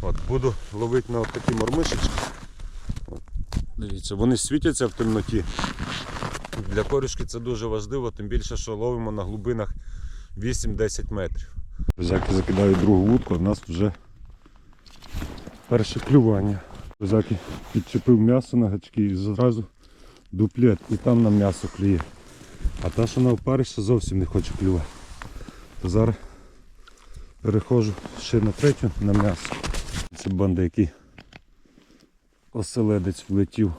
От, буду ловити на такі мормишечки. Дивіться, вони світяться в темноті. Для корюшки це дуже важливо, тим більше, що ловимо на глибинах 8-10 метрів. Друзяки закидають другу вудку, а в нас вже перше клювання. Друзяки підчепив м'ясо на гачки і зразу дуплет, і там на м'ясо клює. А та, що на опарища зовсім не хоче клювати. То зараз переходжу ще на третю на м'ясо. Це банда, який оселедець влетів.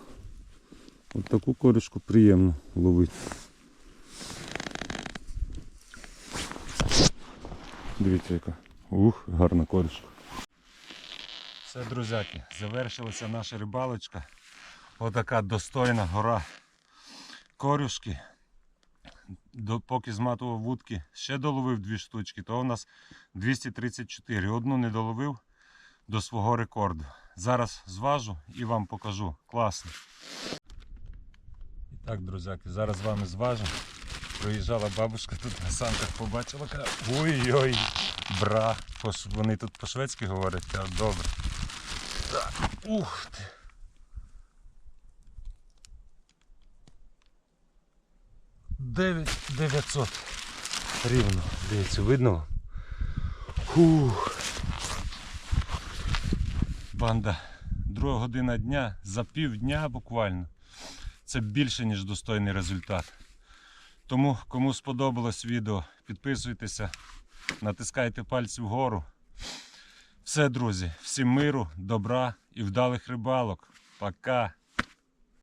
От таку корішку приємно ловити. Дивіться яка. Ух, гарна корішка. Все, друзяки, завершилася наша рибалочка. Отака достойна гора корюшки. Поки зматував вудки, ще доловив дві штучки, то у нас 234. Одну не доловив до свого рекорду. Зараз зважу і вам покажу. Класно. І так, друзяки, зараз з вами зважу. Проїжджала бабушка тут на санках побачила. каже, Ой-ой, бра. Вони тут по-шведськи говорять, а добре. Так, ух ти. Дев'ять 900 рівно. Дивіться, видно? Фух. Банда. Друга година дня за півдня буквально. Це більше, ніж достойний результат. Тому, кому сподобалось відео, підписуйтеся, натискайте пальці вгору. Все, друзі, всім миру, добра і вдалих рибалок. Пока!